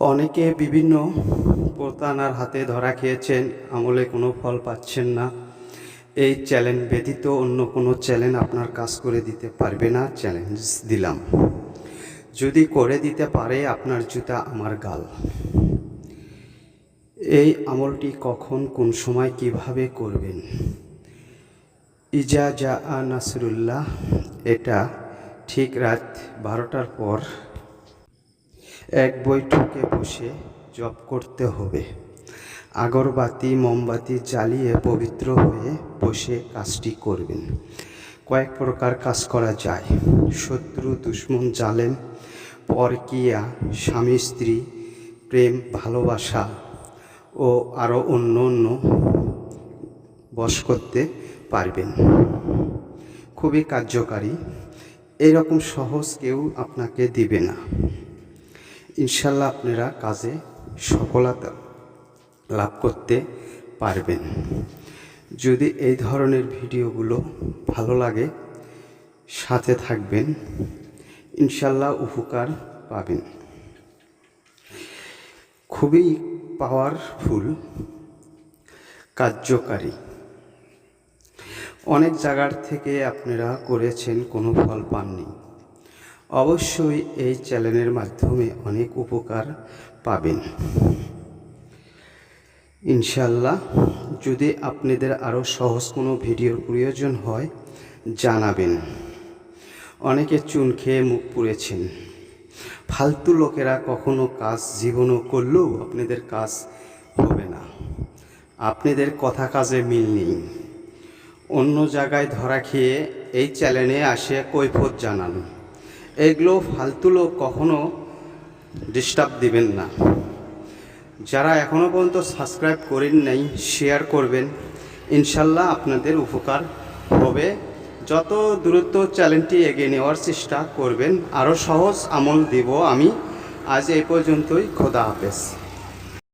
অনেকে বিভিন্ন প্রতারণার হাতে ধরা খেয়েছেন, আমলে কোনো ফল পাচ্ছেন না। এই চ্যালেঞ্জ ব্যতীত অন্য কোনো চ্যালেঞ্জ আপনার কাজ করে দিতে পারবে না, চ্যালেঞ্জ দিলাম। যদি করে দিতে পারে আপনার জুতা আমার গাল। এই আমলটি কখন, কোন সময়, কীভাবে করবেন? ইজা জা নাসরুল্লাহ, এটা ঠিক রাত বারোটার পর এক বৈঠকে বসে জপ করতে হবে। আগরবাতি, মোমবাতি জ্বালিয়ে পবিত্র হয়ে বসে কাজটি করবেন। কয়েক প্রকার কাজ করা যায়। শত্রু, দুশ্মন, জালেম, পরকিয়া, স্বামী, স্ত্রী, প্রেম, ভালোবাসা ও আরও অন্য অন্য বশ করতে পারবেন। খুবই কার্যকারী। এরকম সহজ কেউ আপনাকে দিবে না। ইনশাল্লাহ আপনারা কাজে সফলতা লাভ করতে পারবেন। যদি এই ধরনের ভিডিওগুলো ভালো লাগে, সাথে থাকবেন। ইনশাল্লাহ উপকার পাবেন। খুবই পাওয়ারফুল কার্যকারী। অনেক জায়গার থেকে আপনারা করেছেন, কোনো ফল পাননি। অবশ্যই এই চ্যানেলের মাধ্যমে অনেক উপকার পাবেন। ইনশাল্লাহ যদি আপনাদের আরও সহজ কোনো ভিডিওর প্রয়োজন হয়, জানাবেন। অনেকে চুন খেয়ে মুখ পুড়েছেন। ফালতু লোকেরা কখনো কাজ জীবনও করলেও আপনাদের কাজ হবে না। আপনাদের কথা কাজে মিল নেই। অন্য জায়গায় ধরা খেয়ে এই চ্যানেলে আসে কৈফত জানান। এগুলো ফালতু লোক কখনো ডিস্টার্ব দিবেন না। যারা এখনও পর্যন্ত সাবস্ক্রাইব করেন নাই শেয়ার করবেন। ইনশাল্লাহ আপনাদের উপকার হবে। যত দূরত্ব চ্যালেঞ্জটি এগিয়ে নেওয়ার চেষ্টা করবেন আরও সহজ আমল দিব আমি। আজ এই পর্যন্তই, খোদা হাফেজ।